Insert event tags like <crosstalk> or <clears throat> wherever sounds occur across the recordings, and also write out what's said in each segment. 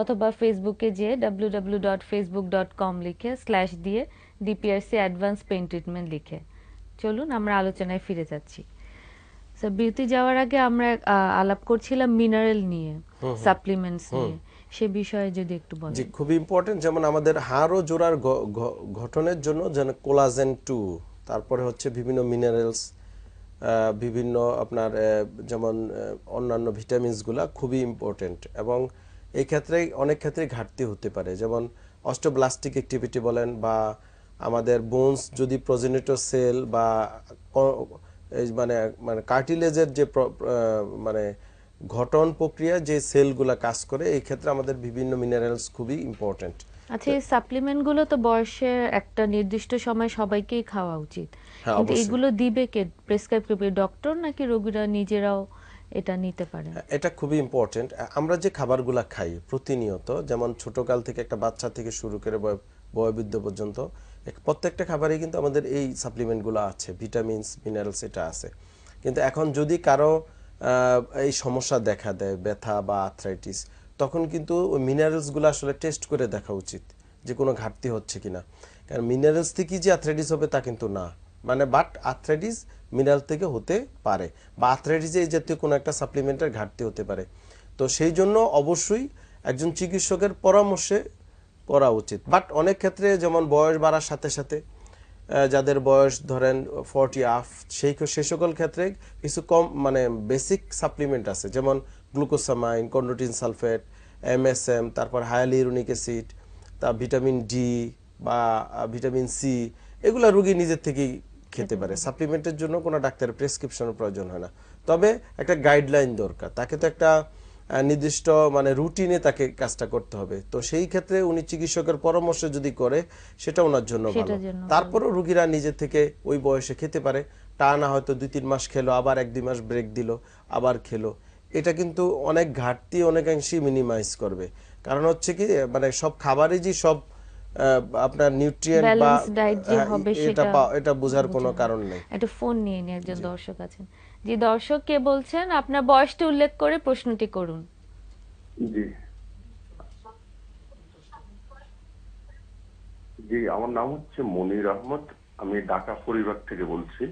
অথবা ফেসবুকে যে W W dot Facebook dot com লিখে স্ল্যাশ দিয়ে ডিপিআরসি অ্যাডভান্স পেইন ট্রিটমেন্ট লিখে। চলুন আমরা আলোচনায় ফিরে যাচ্ছি। বিরতি যাওয়ার আগে আমরা আলাপ করছিলাম মিনারেল নিয়ে সাপ্লিমেন্টস নিয়ে। সে বিষয়ে যদি একটু বলেন। জি খুবই ইম্পর্টেন্ট যেমন আমাদের হাড় ও জোড়ার গঠনের জন্য যেন কোলাজেন টু তারপরে হচ্ছে বিভিন্ন মিনারেলস বিভিন্ন আপনার যেমন অন্যান্য ভিটামিনসগুলা খুবই ইম্পর্টেন্ট এবং এই ক্ষেত্রে অনেক ক্ষেত্রে ঘাটতি হতে পারে। যেমন অস্টোব্লাস্টিক অ্যাক্টিভিটি বলেন বা আমাদের বোনস যদি প্রজেনেটর সেল বা মানে মানে কার্টিলেজের যে মানে ঘটন প্রক্রিয়া যে সেলগুলা কাজ করে এই ক্ষেত্রে আমাদের বিভিন্ন মিনারেলস খুবই ইম্পর্টেন্ট আচ্ছা এই সাপ্লিমেন্টগুলো তো বয়সের একটা নির্দিষ্ট সময় সবাইকেই খাওয়া উচিত। হ্যাঁ, কিন্তু এগুলো দিবে কে? প্রেসক্রাইব করবে ডক্টর নাকি রোগীরা নিজেরাও এটা নিতে পারে এটা খুবই ইম্পর্টেন্ট আমরা যে খাবারগুলো খাই প্রতিনিয়ত, যেমন ছোটকাল থেকে একটা বাচ্চা থেকে শুরু করে বয়- বয়োবৃদ্ধ পর্যন্ত প্রত্যেকটা খাবারে কিন্তু আমাদের এই সাপ্লিমেন্টগুলো আছে ভিটামিনস মিনারেলস এটা আছে। কিন্তু এখন যদি কারও এই সমস্যা দেখা দেয়, ব্যথা বা আর্থ্রাইটিস তখন কিন্তু ওই মিনারেলসগুলো আসলে টেস্ট করে দেখা উচিত যে কোনো ঘাটতি হচ্ছে কিনা। কারণ মিনারেলস থেকেই যে আর্থ্রাইটিস হবে তা কিন্তু না। মানে বাট আর্থ্রাইটিস মিনারেল থেকে হতে পারে বা আর্থ্রাইটিসে এই জাতীয় কোনো একটা সাপ্লিমেন্টের ঘাটতি হতে পারে। তো সেই জন্য অবশ্যই একজন চিকিৎসকের পরামর্শে করা উচিত। বাট অনেক ক্ষেত্রে যেমন বয়স বাড়ার সাথে সাথে যাদের বয়স ধরেন ফর্টি আফ সেই সেই সকল ক্ষেত্রে কিছু কম মানে বেসিক সাপ্লিমেন্ট আছে। যেমন গ্লুকোসামাইন কন্ডোটিন সালফেট এমএসএম তারপর হায়ালিউরোনিক অ্যাসিড তা ভিটামিন ডি বা ভিটামিন সি এগুলো রুগী নিজের থেকেই খেতে পারে। সাপ্লিমেন্টের জন্য কোনো ডাক্তারের প্রেসক্রিপশনের প্রয়োজন হয় না। তবে একটা গাইডলাইন দরকার তাকে তো একটা নির্দিষ্ট মানে রুটিনে তাকে কাজটা করতে হবে। তো সেই ক্ষেত্রে উনি চিকিৎসকের পরামর্শ যদি করে সেটা ওনার জন্য ভালো। তারপরও রুগীরা নিজে থেকে ওই বয়সে খেতে পারে। টানা হয়তো দুই তিন মাস খেলো আবার এক দুই মাস ব্রেক দিল আবার খেলো। এটা কিন্তু অনেক ঘাটতি অনেকাংশেই মিনিমাইজ করবে। কারণ হচ্ছে কি মানে সব খাবারই যে সব আপনার নিউট্রিয়েন্ট বা হ্যাঁ, হবে এটা সেটা এটা বোঝার কোনো কারণ নেই। একটা ফোন নিয়ে নিয়ে একজন দর্শক আছেন। জি দর্শক কে বলছেন আপনার বয়সটি উল্লেখ করে প্রশ্নটি করুন। জি। জি আমার নাম হচ্ছে মনির আহমদ। আমি ঢাকা পরিবার থেকে বলছি।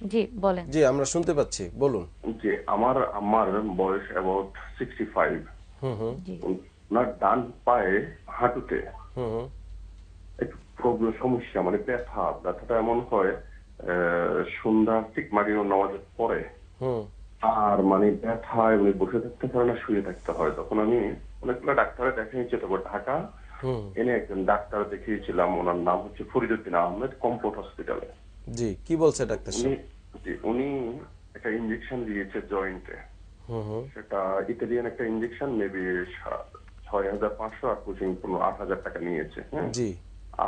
জি বলেন। জি আমরা শুনতে পাচ্ছি বলুন। যে আমার আমার বয়স অ্যাবাউট সিক্সটি ফাইভ হুম। হুম জি ওনার ডান পায়ে হাঁটুতে। একটু প্রবলেম সমস্যা মানে ব্যথা ব্যথাটা এমন হয় সন্ধ্যা ঠিক মাগরিব নামাজের পরে। আর মানে ব্যথা এমনি বসে থাকতে পারে না শুয়ে থাকতে হয়। তখন আমি অনেকগুলো ডাক্তারে দেখিয়েছি তারপর ঢাকা এনে একজন ডাক্তার দেখিয়েছিলাম ওনার নাম হচ্ছে ফরিদুদ্দিন আহমেদ কম্পোর্ট হসপিটালে। জি কি বলছে ডাক্তার উনি একটা ইঞ্জেকশন দিয়েছে জয়েন্টে সেটা ইতালিয়ান একটা ইঞ্জেকশন মেবি ছয় হাজার পাঁচশো আর কোচিং পনেরো আট হাজার টাকা নিয়েছে হ্যাঁ?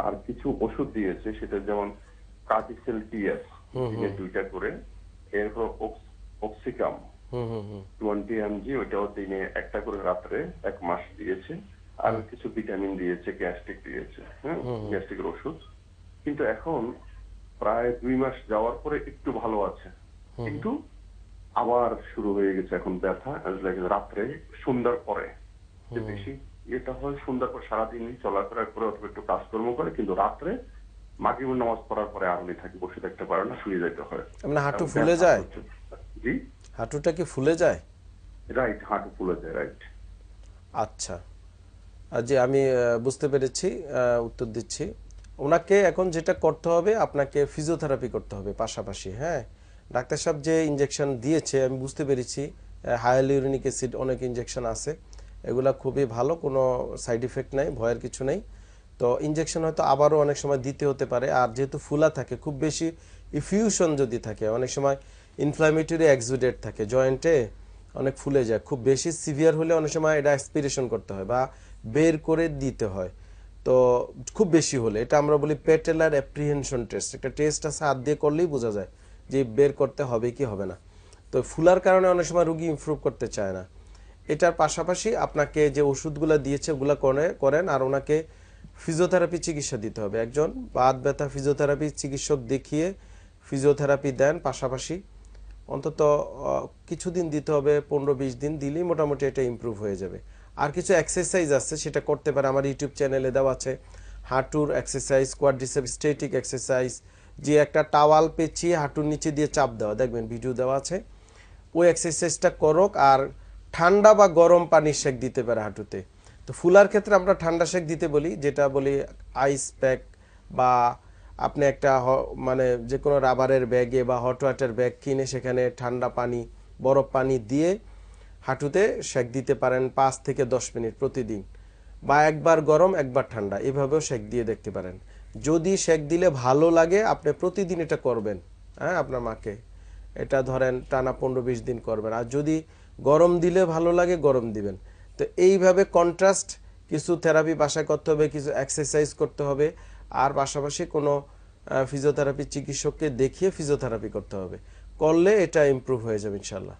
আর কিছু ওষুধ দিয়েছে সেটা যেমন কার্টিসেল টিএস দুইটা করে এরপর অক্সিকাম টোয়েন্টি এমজি ওইটাও দিনে একটা করে রাত্রে এক মাস দিয়েছে আর কিছু ভিটামিন দিয়েছে গ্যাস্ট্রিক দিয়েছে হ্যাঁ? গ্যাস্ট্রিকের ওষুধ। কিন্তু এখন প্রায় দুই মাস যাওয়ার পরে একটু ভালো আছে। কিন্তু আবার শুরু হয়ে গেছে এখন ব্যথা রাত্রে সন্ধ্যার পরে। যে বেশি এটা হয় সন্ধ্যার পর সারাদিন চলাফেরা করে অথবা একটু কাজকর্ম করে কিন্তু রাত্রে মাগরিবের নামাজ পড়ার পরে আর উনি থাকি বসে থাকতে পারে না শুয়ে যেতে হয়। আপনার হাঁটু ফুলে যায়? জি? হাঁটুটা কি ফুলে যায়? রাইট হাঁটু ফুলে যায় রাইট আচ্ছা। যে আমি বুঝতে পেরেছি উত্তর দিচ্ছি। ওনাকে এখন যেটা করতে হবে আপনাকে ফিজিওথেরাপি করতে হবে পাশাপাশি হ্যাঁ? ডাক্তার সাহেব যে ইঞ্জেকশন দিয়েছে আমি বুঝতে পেরেছি হায়ালিউরিনিক অ্যাসিড অনেক ইঞ্জেকশন আছে। এগুলা খুবই ভালো, কোনো সাইড ইফেক্ট নাই, ভয়ের কিছু নেই। তো ইঞ্জেকশন হয়তো আবারও অনেক সময় দিতে হতে পারে, আর যেহেতু ফুলা থাকে, খুব বেশি ইফিউশন যদি থাকে, অনেক সময় ইনফ্লামেটরি এক্সুডেট থাকে জয়েন্টে অনেক ফুলে যায়, খুব বেশি সিভিয়ার হলে অনেক সময় এটা অ্যাসপিরেশন করতে হয় বা বের করে দিতে হয়। তো খুব বেশি হলে, এটা আমরা বলি পেটেলার অ্যাপ্রিহেনশন টেস্ট একটা টেস্ট আছে, হাত দিয়ে করলেই বোঝা যায় যে বের করতে হবে কি হবে না। তো ফুলার কারণে অনেক সময় রুগী ইমপ্রুভ করতে চায় না। এটার পাশাপাশি আপনাকে যে ওষুধগুলো দিয়েছে, ওগুলো করে, করেন আর ওনাকে ফিজিওথেরাপি চিকিৎসা দিতে হবে। একজন বাদ ব্যথা ফিজিওথেরাপি চিকিৎসক দেখিয়ে ফিজিওথেরাপি দেন, পাশাপাশি অন্তত কিছুদিন দিতে হবে, পনেরো বিশ দিন দিলেই মোটামুটি এটা ইমপ্রুভ হয়ে যাবে। আর কিছু এক্সারসাইজ আছে, সেটা করতে পারে। আমার ইউটিউব চ্যানেলে দেওয়া আছে, হাঁটুর এক্সারসাইজ কোয়াড্রিসেপ স্টেটিক এক্সারসাইজ যে একটা টাওয়াল পেঁচিয়ে হাঁটুর নিচে দিয়ে চাপ দেওয়া। দেখবেন ভিডিও দেওয়া আছে। ওই এক্সারসাইজটা করক আর ঠান্ডা বা গরম পানির শেক দিতে পারে হাঁটুতে। তো ফুলার ক্ষেত্রে আমরা ঠান্ডা শেক দিতে বলি, যেটা বলি আইস প্যাক বা আপনি একটা মানে যে কোনো রাবারের ব্যাগে বা হট ওয়াটার ব্যাগ কিনে সেখানে ঠান্ডা পানি, বরফ পানি দিয়ে হাঁটুতে শেক দিতে পারেন পাঁচ থেকে দশ মিনিট প্রতিদিন। বা একবার গরম, একবার ঠান্ডা, এভাবেও শেক দিয়ে দেখতে পারেন। যদি শেক দিলে ভালো লাগে, আপনি প্রতিদিন এটা করবেন। হ্যাঁ আপনার মাকে। এটা ধরেন টানা পনেরো বিশ দিন করবেন। আর যদি গরম দিলে ভালো লাগে গরম দিবেন। তো এইভাবে কন্ট্রাস্ট কিছু থেরাপি বাসায় করতে হবে কিছু এক্সারসাইজ করতে হবে। আর পাশাপাশি কোনো ফিজিওথেরাপি চিকিৎসককে দেখিয়ে ফিজিওথেরাপি করতে হবে। করলে এটা ইমপ্রুভ হয়ে যাবে ইনশাল্লাহ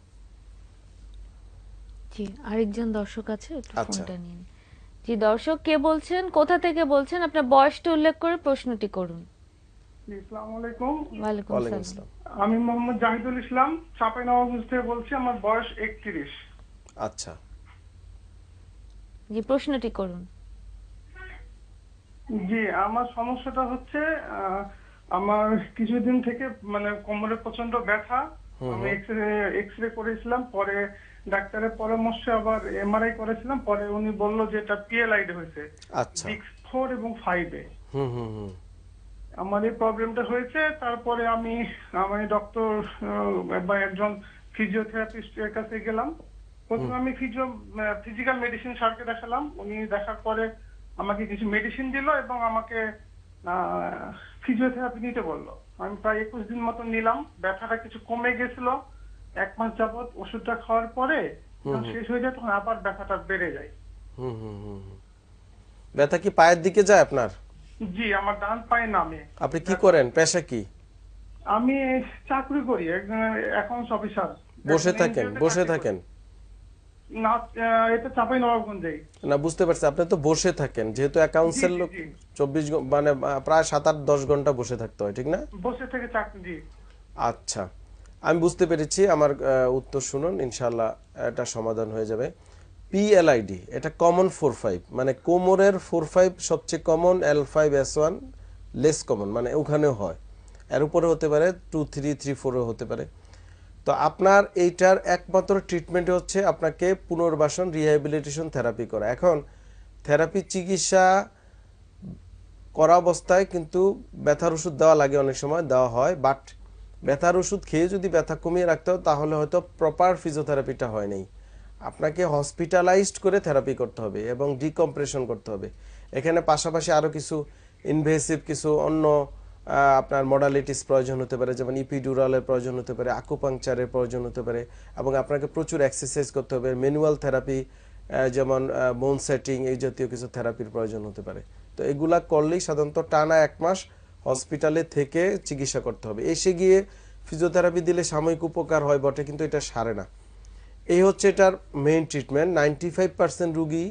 জি আরেকজন দর্শক আছে একটু আচ্ছা। ফোনটা নিন। জি দর্শক কে বলছেন? কোথা থেকে বলছেন? আপনার বয়সটা উল্লেখ করে প্রশ্নটি করুন। আমি মোহাম্মদ জাহিদুল ইসলাম চাঁপাইনবাবগঞ্জ থেকে বলছি আমার বয়স একত্রিশ। আচ্ছা। জি প্রশ্নটি করুন। জি আমার সমস্যাটা হচ্ছে আহ, আমার কিছুদিন থেকে মানে কোমরে প্রচণ্ড ব্যথা। আমি এক্সরে এক্সরে করেছিলাম পরে ডাক্তারের পরামর্শে আবার এমআরআই করেছিলাম পরে উনি বলল যে এটা পিএলআইডি হয়েছে। আচ্ছা। সিক্স ফোর এবং ফাইভে হুম হুম হুম। আমার এই প্রবলেমটা হয়েছে তারপরে আমি আমি ডক্টর বা একজন ফিজিওথেরাপিস্টের কাছে গেলাম। প্রথমে আমি ফিজিও ফিজিক্যাল মেডিসিন স্যারকে দেখালাম। উনি দেখার পরে আমাকে কিছু মেডিসিন দিল এবং আমাকে ফিজিওথেরাপি নিতে বলল। আমি প্রায় একুশ দিন মতো নিলাম। ব্যথাটা কিছু কমে গেছিল। এক মাস যাবৎ ওষুধটা খাওয়ার পরে শেষ হয়ে যায় তখন আবার ব্যথাটা বেড়ে যায়। হুম হুম হুম হুম। ব্যথা কি পায়ের দিকে যায় আপনার? জি আমার ডান পায়ে নামে। আপনি কি করেন? পেশা কি? আমি চাকরি করি অ্যাকাউন্টস অফিসার বসে থাকেন বসে থাকেন। না এটা চাপাই নবাবগঞ্জেই না বুঝতে পারছি। আপনি তো বসে থাকেন যেহেতু অ্যাকাউন্টসের লোক জি। চব্বিশ মানে প্রায় সাত আট দশ ঘণ্টা বসে থাকতে হয় ঠিক না? বসে থেকে চাকরি আচ্ছা। আমি বুঝতে পেরেছি আমার উত্তর শুনুন ইনশাল্লাহ এটা সমাধান হয়ে যাবে। পিএলআইডি এটা কমন ফোর ফাইভ মানে কোমরের ফোর ফাইভ সবচেয়ে common L five S one less common মানে ওখানেও হয়। এর উপরে হতে পারে টু থ্রি থ্রি ফোরও হতে পারে। তো আপনার এইটার একমাত্র ট্রিটমেন্ট হচ্ছে আপনাকে পুনর্বাসন রিহ্যাবিলিটেশন থেরাপি করা। এখন থেরাপি চিকিৎসা করা অবস্থায় কিন্তু ব্যথার ওষুধ দেওয়া লাগে অনেক সময়, দেওয়া হয় বাট ব্যথার ওষুধ খেয়ে যদি ব্যথা কমিয়ে রাখতে হয়, তাহলে হয়তো প্রপার ফিজিওথেরাপিটা হয় নাই। আপনাকে হসপিটালাইজড করে থেরাপি করতে হবে এবং ডিকম্প্রেশন করতে হবে। এখানে পাশাপাশি আরও কিছু ইনভেসিভ কিছু অন্য আপনার মডালিটিস প্রয়োজন হতে পারে, যেমন ইপিডুরালের প্রয়োজন হতে পারে আকুপাংচারের প্রয়োজন হতে পারে এবং আপনাকে প্রচুর এক্সারসাইজ করতে হবে। ম্যানুয়াল থেরাপি যেমন বোন সেটিং এই জাতীয় কিছু থেরাপির প্রয়োজন হতে পারে। তো এগুলা করলেই সাধারণত টানা এক মাস হসপিটালে থেকে চিকিৎসা করতে হবে। এসে গিয়ে ফিজিওথেরাপি দিলে সাময়িক উপকার হয় বটে, কিন্তু এটা সারে না। এই হচ্ছে এটার main treatment ninety five percent রুগী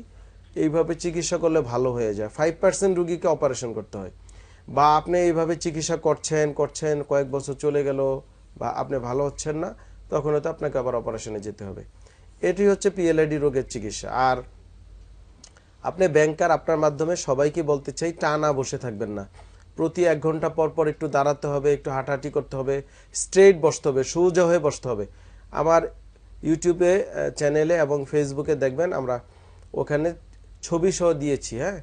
এইভাবে চিকিৎসা করলে ভালো হয়ে যায়। ফাইভ পার্সেন্ট রুগীকে অপারেশন করতে হয়। বা আপনি এইভাবে চিকিৎসা করছেন করছেন, কয়েক বছর চলে গেল বা আপনি ভালো হচ্ছেন না, তখন হয়তো আপনাকে আবার অপারেশনে যেতে হবে। এটি হচ্ছে পিএলআইডি রোগের চিকিৎসা। আর আপনি ব্যাংকার আপনার মাধ্যমে সবাইকে বলতে চাই, টানা বসে থাকবেন না। প্রতি এক ঘণ্টা পর পর একটু দাঁড়াতে হবে, একটু হাঁটাহাঁটি করতে হবে স্ট্রেট বসতে হবে, সোজা হয়ে বসতে হবে। আমার ইউটিউবে চ্যানেলে এবং ফেসবুকে দেখবেন আমরা ওখানে ছবি সহ দিয়েছি হ্যাঁ?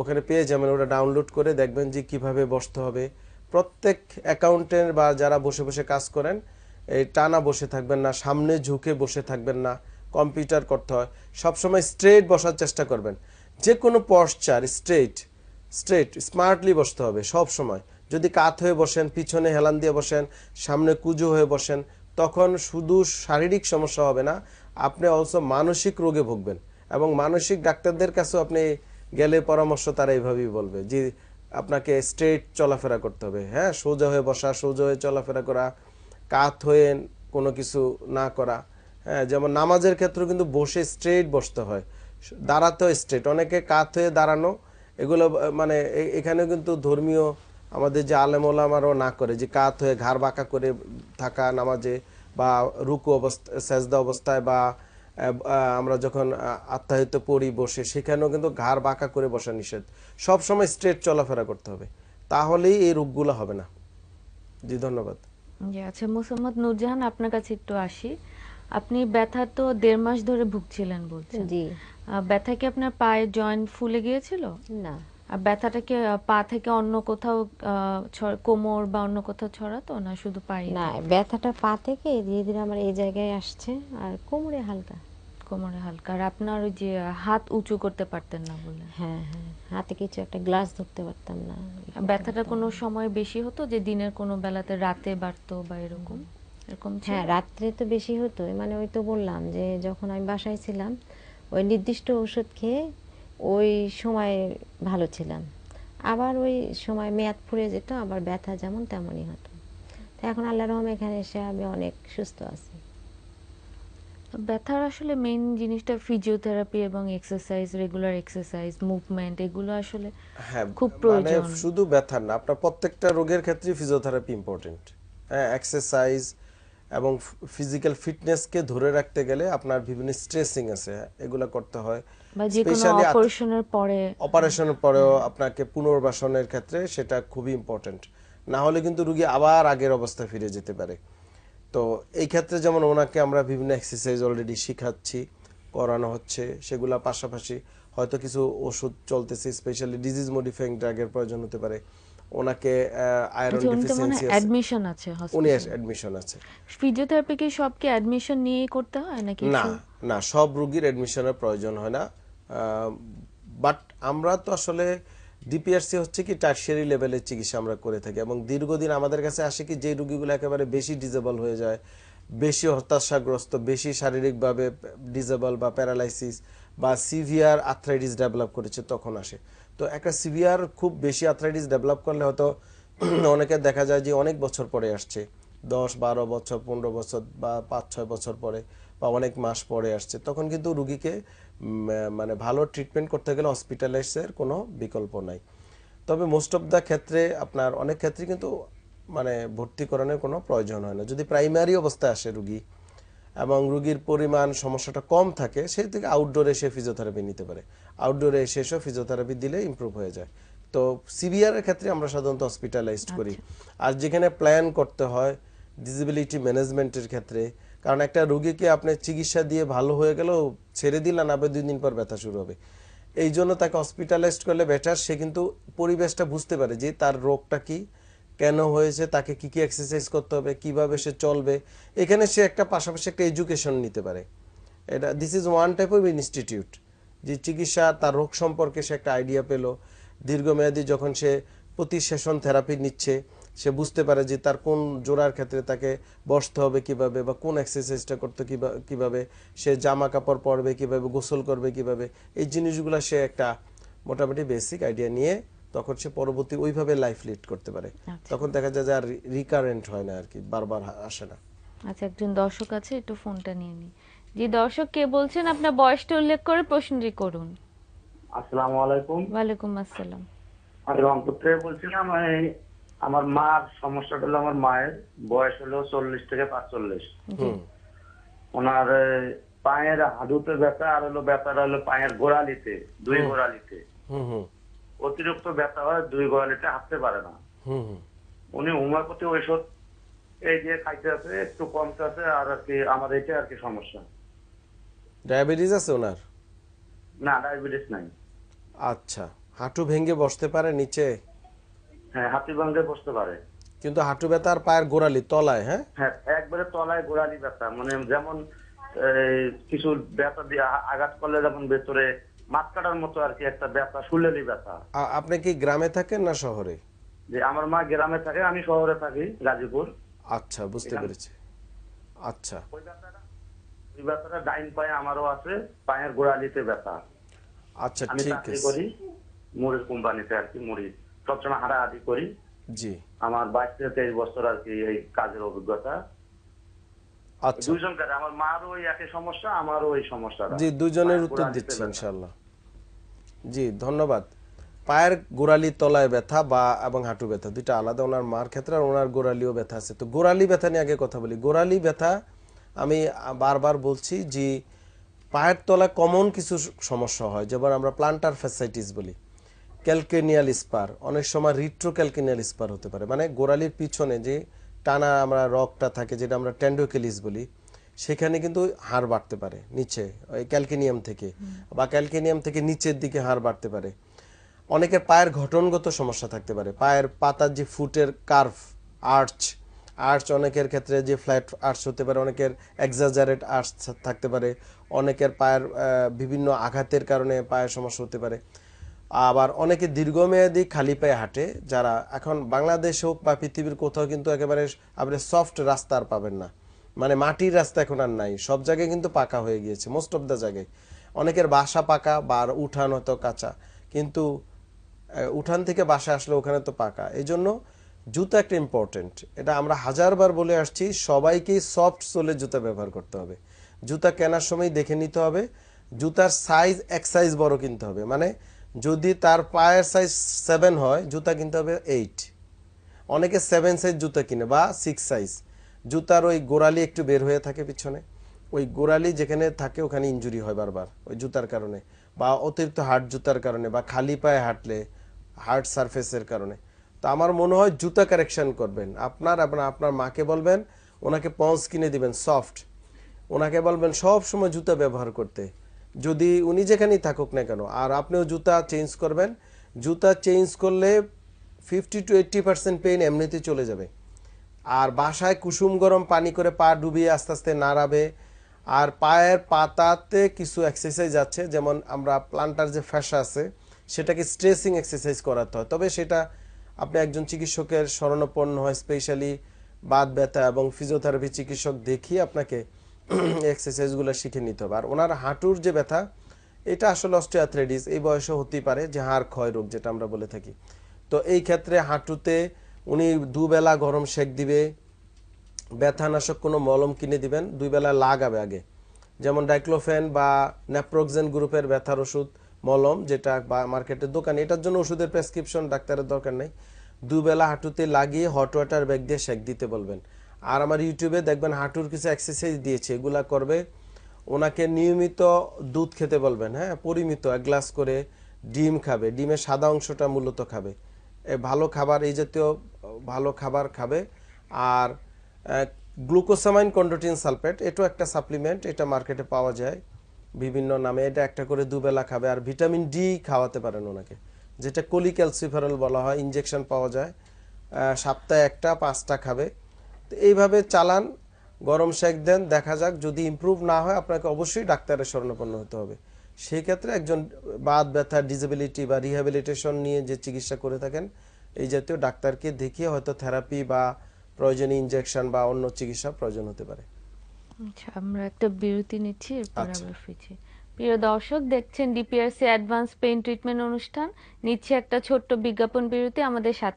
ওখানে পেয়ে যাবেন, ওটা ডাউনলোড করে দেখবেন যে কীভাবে বসতে হবে। প্রত্যেক অ্যাকাউন্টেন্ট বা যারা বসে বসে কাজ করেন, এই টানা বসে থাকবেন না, সামনে ঝুঁকে বসে থাকবেন না কম্পিউটার করতে হয়। সবসময় স্ট্রেট বসার চেষ্টা করবেন। যে কোনো পশ্চার স্ট্রেট স্ট্রেট স্মার্টলি বসতে হবে সব সময় যদি কাত হয়ে বসেন, পিছনে হেলান দিয়ে বসেন, সামনে কুজো হয়ে বসেন তখন শুধু শারীরিক সমস্যা হবে না, আপনি অলসো মানসিক রোগে ভুগবেন। এবং মানসিক ডাক্তারদের কাছেও আপনি গেলে পরামর্শ তারা এইভাবেই বলবে যে, আপনাকে স্ট্রেট চলাফেরা করতে হবে। হ্যাঁ সোজা হয়ে বসা, সোজা হয়ে চলাফেরা করা, কাত হয়ে কোনো কিছু না করা। হ্যাঁ যেমন নামাজের ক্ষেত্রেও কিন্তু বসে স্ট্রেট বসতে হয়। দাঁড়াতে হয় স্ট্রেট অনেকে কাত হয়ে দাঁড়ানো, এগুলো মানে এখানেও কিন্তু ধর্মীয় আমাদের যে আলেম ওলামারও না করে যে কাত হয়ে ঘাড় বাঁকা করে থাকা নামাজে বা রুকু অবস্থা সেজদা অবস্থায় বা আমরা যখন আত্মাহিত পড়ি বসে সেখানেও কিন্তু ঘাড় বাঁকা করে বসা নিষেধ। সব সময় স্ট্রেট চলাফেরা করতে হবে। তাহলেই এই রোগগুলো হবে না। জি ধন্যবাদ। জি আচ্ছা মোসাম্মদ নূরজাহান আপনার কাছে একটু আসি। আপনি ব্যথা তো দেড় মাস ধরে ভুগছিলেন বলছেন। জি। ব্যথা কি আপনার পায়ের জয়েন্ট ফুলে গিয়েছিল? না। আর ব্যথাটা কি আহ, পা থেকে অন্য কোথাও কোমর বা অন্য কোথাও ছড়াতো না শুধু পায়ে না ব্যথাটা পা থেকে ধীরে ধীরে আমার এই জায়গায় আসছে আর কোমরে হালকা। কোমরে হালকা। আর আপনার ওই যে হাত উঁচু করতে পারতেন না বলে? হ্যাঁ হ্যাঁ। হাতে কিছু একটা গ্লাস ধরতে পারতাম না। ব্যথাটা কোনো সময় বেশি হতো যে দিনের কোনো বেলাতে রাতে বাড়তো বা এরকম? এরকম হ্যাঁ রাত্রে তো বেশি হতো। মানে ওই তো বললাম যে যখন আমি বাসায় ছিলাম ওই নির্দিষ্ট ওষুধ খেয়ে ওই সময় ভালো ছিলাম। আবার ওই সময় মেয়াদ ফুরে যেত আবার ব্যথা যেমন তেমনই হতো। তো এখন আল্লাহ রহম এখানে এসে আমি অনেক সুস্থ আছি। ব্যথার আসলে মেইন জিনিসটা ফিজিওথেরাপি এবং এক্সারসাইজ রেগুলার এক্সারসাইজ মুভমেন্ট এগুলো আসলে হ্যাঁ খুব মানে প্রয়োজন। শুধু ব্যথার না আপনার প্রত্যেকটা রোগের ক্ষেত্রে ফিজিওথেরাপি ইম্পর্টেন্ট হ্যাঁ এক্সারসাইজ এবং ফিজিক্যাল ফিটনেসকে ধরে রাখতে গেলে আপনার বিভিন্ন স্ট্রেসিং আছে এগুলো করতে হয়। আত- অপারেশনের পরে। অপারেশনের পরেও আপনাকে পুনর্বাসনের ক্ষেত্রে সেটা খুবই ইম্পর্টেন্ট না হলে কিন্তু রুগী আবার আগের অবস্থা ফিরে যেতে পারে। তো এই ক্ষেত্রে যেমন ওনাকে আমরা বিভিন্ন এক্সারসাইজ অলরেডি শিখাচ্ছি করানো হচ্ছে সেগুলা পাশাপাশি হয়তো কিছু ওষুধ চলতেছে স্পেশালি ডিজিজ মডিফাইং ড্রাগের প্রয়োজন হতে পারে। ওনাকে আয়রন ডেফিসিয়েন্সি উনি তো মানে আছে। অ্যাডমিশন আছে উনি অ্যাডমিশন আছে। ফিজিওথেরাপি কি সবকে অ্যাডমিশন নিয়েই করতে হয় নাকি না না সব রোগীর অ্যাডমিশনের প্রয়োজন হয় না। বাট আমরা তো আসলে ডিপিআরসি হচ্ছে কি টার্সিয়ারি লেভেলের চিকিৎসা আমরা করে থাকি এবং দীর্ঘদিন আমাদের কাছে আসে কি যে রোগীগুলো একেবারে বেশি ডিজেবল হয়ে যায় বেশি হতাশাগ্রস্ত, বেশি শারীরিকভাবে ডিজেবল বা প্যারালাইসিস বা সিভিয়ার আর্থ্রাইটিস ডেভেলপ করেছে তখন আসে। তো একটা সিভিয়ার খুব বেশি আর্থ্রাইটিস ডেভেলপ করলে হয়তো <clears throat> অনেকে দেখা যায় যে অনেক বছর পরে আসছে, দশ, বারো বছর, পনেরো বছর বা পাঁচ, ছয় বছর পরে বা অনেক মাস পরে আসছে, তখন কিন্তু রুগীকে মানে ভালো ট্রিটমেন্ট করতে গেলে হসপিটালাইজের কোনো বিকল্প নাই। তবে মোস্ট অফ দ্য ক্ষেত্রে আপনার অনেক ক্ষেত্রে কিন্তু মানে ভর্তিকরণের কোনো প্রয়োজন হয় না। যদি প্রাইমারি অবস্থায় আসে রুগী এবং রুগীর পরিমাণ সমস্যাটা কম থাকে সেই থেকে আউটডোরে এসে ফিজিওথেরাপি নিতে পারে। আউটডোরে এসে এসে ফিজিওথেরাপি দিলে ইমপ্রুভ হয়ে যায়। তো সিভিয়ারের ক্ষেত্রে আমরা সাধারণত হসপিটালাইজড করি। আর যেখানে প্ল্যান করতে হয় ডিসেবিলিটি ম্যানেজমেন্টের ক্ষেত্রে কারণ একটা রুগীকে আপনি চিকিৎসা দিয়ে ভালো হয়ে গেলেও ছেড়ে দিলেন আবার দুই দিন পর ব্যথা শুরু হবে। এই জন্য তাকে হসপিটালাইজড করলে বেটার সে কিন্তু পরিবেশটা বুঝতে পারে যে তার রোগটা কি কেন হয়েছে, তাকে কি কি এক্সারসাইজ করতে হবে, কীভাবে সে চলবে, এখানে সে একটা পাশাপাশি একটা এডুকেশন নিতে পারে। এটা this is one type of institute যে চিকিৎসা, তার রোগ সম্পর্কে সে একটা আইডিয়া পেল। দীর্ঘমেয়াদী যখন সে প্রতি সেশন থেরাপি নিচ্ছে, সে বুঝতে পারে যে তার কোন জোড়ার ক্ষেত্রে তাকে বসতে হবে কীভাবে, বা কোন এক্সারসাইজটা করতে কীভাবে, সে জামা কাপড় পরবে কীভাবে, গোসল করবে কীভাবে, এই জিনিসগুলো সে একটা মোটামুটি বেসিক আইডিয়া নিয়ে তখন সে পরবর্তী ওইভাবে লাইফ লিড করতে পারে। আচ্ছা। তখন দেখা যায় যে আর রিকারেন্ট হয় না আর কি বারবার আসে না। আচ্ছা একজন দর্শক আছে একটু ফোনটা নিয়ে নি। জি দর্শক কে বলছেন আপনার বয়সটা উল্লেখ করে প্রশ্নটি করুন। আসসালামু আলাইকুম। ওয়ালাইকুম আসসালাম। আমি রংপুর থেকে বলছিলাম আমার মার সমস্যাটা হলো আমার মায়ের বয়স হলো চল্লিশ থেকে পাঁচচল্লিশ। জি। ওনার পায়ের হাঁটুতে ব্যথা আর হলো ব্যথাটা হলো পায়ের গোড়ালিতে দুই গোড়ালিতে। হুম হুম। অতিরিক্ত ব্যথা হয় দুই গোড়ালিতে হাঁটতে পারে না। উনি হোমিওপ্যাথি ঔষধ এই যে খাইতে আছে একটু কমতে আছে আর আর কি আমার এটা আর কি সমস্যা। ডায়াবেটিস আছে ওনার? না ডায়াবেটিস নাই। আচ্ছা হাঁটু ভেঙে বসতে পারে নিচে? হ্যাঁ হাতি ভাঙ্গে বসতে পারে। কিন্তু হাঁটু ব্যথা আর পায়ের গোড়ালি তলায় হ্যাঁ? হ্যাঁ একবারে তলায় গোড়ালি ব্যথা। মানে যেমন এই, কিছু ব্যথা দিয়ে আঘাত করলে যেমন ভেতরে মাছ কাটার মতো আর কি একটা ব্যথা শুলেলি ব্যথা। আপনি কি গ্রামে থাকেন না শহরে? যে আমার মা গ্রামে থাকে আমি শহরে থাকি গাজীপুর। আচ্ছা বুঝতে পেরেছি। আচ্ছা। ওই ব্যথাটা ওই ব্যথাটা ডাইন পায়ে আমারও আছে পায়ের গোড়ালিতে ব্যথা। আচ্ছা আমি ঠিক আছে। করি মুড়ির কোম্পানিতে আর কি মুড়ি। সবসময় হাঁটাহাঁটি করি। জি। আমার বাইশ থেকে তেইশ বছর আর কি এই কাজের অভিজ্ঞতা। আচ্ছা। দুইজন কাজে আমার মারও ওই একই সমস্যা আমারও ওই সমস্যা জি দুজনের উত্তর দিচ্ছি ইনশাল্লাহ জি ধন্যবাদ। পায়ের গোড়ালি তলায় ব্যথা বা এবং হাঁটু ব্যথা দুইটা আলাদা ওনার মার ক্ষেত্রে আর ওনার গোড়ালিও ব্যথা আছে। তো গোড়ালি ব্যথা নিয়ে আগে কথা বলি। গোড়ালি ব্যথা আমি বারবার বলছি যে পায়ের তলায় কমন কিছু সমস্যা হয় যেমন আমরা প্লান্টার ফ্যাসাইটিস বলি। ক্যালকেনিয়াল স্পার অনেক সময় রিট্রো ক্যালকেনিয়াল স্পার হতে পারে। মানে গোড়ালির পিছনে যে টানা আমরা রকটা থাকে, যেটা আমরা ট্যান্ডোকেলিস বলি, সেখানে কিন্তু হাড় বাড়তে পারে, নিচে, ওই ক্যালকেনিয়াম থেকে, বা ক্যালকেনিয়াম থেকে নিচের দিকে হাড় বাড়তে পারে। অনেকের পায়ের ঘটনগত সমস্যা থাকতে পারে, পায়ের পাতার যে ফুটের কার্ভ আর্চ আর্চ অনেকের ক্ষেত্রে যে ফ্ল্যাট আর্চ হতে পারে, অনেকের এক্সাজারেট আর্চ থাকতে পারে, অনেকের পায়ের বিভিন্ন আঘাতের কারণে পায়ের সমস্যা হতে পারে। আবার অনেকে দীর্ঘমেয়াদী খালি পায়ে হাঁটে, যারা এখন বাংলাদেশ হোক বা পৃথিবীর কোথাও কিন্তু একেবারে আপনি সফট রাস্তা আর পাবেন না। মানে মাটির রাস্তা এখন আর নাই, সব জায়গায় কিন্তু পাকা হয়ে গিয়েছে মোস্ট অফ দ্য জায়গায়। অনেকের বাসা পাকা বা উঠান হয়তো কাঁচা, কিন্তু উঠান থেকে বাসা আসলে ওখানে তো পাকা। এই জন্য জুতা একটা ইম্পর্টেন্ট এটা আমরা হাজারবার বলে আসছি সবাইকেই সফট সোলের জুতা ব্যবহার করতে হবে। জুতা কেনার সময় দেখে নিতে হবে, জুতার সাইজ এক সাইজ বড় কিনতে হবে। মানে যদি তার পায়ের সাইজ সেভেন হয়, জুতা কিনতে হবে এইট অনেকে সেভেন সাইজ জুতা কিনে বা সিক্স সাইজ জুতার ওই গোড়ালি একটু বের হয়ে থাকে পিছনে। ওই গোড়ালি যেখানে থাকে, ওখানে ইনজুরি হয় বারবার ওই জুতার কারণে বা অতিরিক্ত হার্ড জুতার কারণে বা খালি পায়ে হাঁটলে হার্ট সারফেসের কারণে। তো আমার মনে হয় জুতা কারেকশন করবেন। আপনার আপনার আপনার মাকে বলবেন, ওনাকে পন্স কিনে দিবেন সফট ওনাকে বলবেন সব সময় জুতা ব্যবহার করতে। যদি উনি যেখানেই থাকুক না কেন, আর আপনিও জুতা চেঞ্জ করবেন, জুতা চেঞ্জ করলে fifty to eighty percent pain এমনিতে চলে যাবে। আর বাসায় কুসুম গরম পানি করে পা ডুবিয়ে আস্তে আস্তে নাড়াবে, আর পায়ের পাতাতে কিছু এক্সারসাইজ আছে, যেমন আমরা প্লান্টার যে ফ্যাসা আছে, সেটাকে স্ট্রেসিং এক্সারসাইজ করাতে হয়। তবে সেটা আপনি একজন চিকিৎসকের শরণাপন্ন হয় স্পেশালি বাত ব্যথা এবং ফিজিওথেরাপি চিকিৎসক দেখিয়ে আপনাকে <clears throat> এক্সারসাইজগুলো শিখে নিতে হবে। আর ওনার হাঁটুর যে ব্যথা, এটা আসলে অস্টিওআর্থ্রাইটিস এই বয়সে হতেই পারে, যে হাড় ক্ষয় রোগ যেটা আমরা বলে থাকি। তো এই ক্ষেত্রে হাঁটুতে উনি দুবেলা গরম সেক দিবে, ব্যথানাশক কোনো মলম কিনে দিবেন দুই বেলা লাগাবে আগে। যেমন ডাইক্লোফেন বা ন্যাপ্রোক্সেন গ্রুপের ব্যথার ওষুধ, মলম যেটা বা মার্কেটের দোকানে, এটার জন্য ওষুধের প্রেসক্রিপশন, ডাক্তারের দরকার নেই। দুবেলা হাঁটুতে লাগিয়ে হট ওয়াটার ব্যাগ দিয়ে সেক দিতে বলবেন। আর আমার ইউটিউবে দেখবেন হাঁটুর কিছু এক্সারসাইজ দিয়েছে, এগুলা করবে। ওনাকে নিয়মিত দুধ খেতে বলবেন হ্যাঁ? পরিমিত, এক গ্লাস করে ডিম খাবে। ডিমের সাদা অংশটা মূলত খাবে। ভালো খাবার, এই জাতীয় ভালো খাবার খাবে। আর গ্লুকোসামাইন কন্ডোটিন সালফেট, এটাও একটা সাপ্লিমেন্ট, এটা মার্কেটে পাওয়া যায় বিভিন্ন নামে। এটা একটা করে দুবেলা খাবে। আর ভিটামিন ডি খাওয়াতে পারেন ওনাকে, যেটা কোলিক্যালসিফেরল বলা হয় ইঞ্জেকশন পাওয়া যায়। সপ্তাহে একটা, পাঁচটা খাবে। তো এইভাবে চালান গরম সেক দেন দেখা যাক যদি ইমপ্রুভ না হয় আপনাকে অবশ্যই ডাক্তারের শরণাপন্ন হতে হবে। সেই ক্ষেত্রে একজন বাত ব্যথা ডিসেবিলিটি বা রিহ্যাবিলিটেশন নিয়ে যে চিকিৎসা করে থাকেন এই জাতীয় ডাক্তারকে দেখিয়ে হয়তো থেরাপি বা প্রয়োজনীয় ইনজেকশন বা অন্য চিকিৎসা প্রয়োজন হতে পারে। আচ্ছা আমরা একটা বিরতি নিচ্ছি এরপর আচ্ছা। আবার ফিরছি। প্রিয় দর্শক দেখছেন ডিপিআরসি অ্যাডভান্স পেইন ট্রিটমেন্ট অনুষ্ঠান। নিচ্ছে একটা ছোট্ট বিজ্ঞাপন বিরতি আমাদের সাথে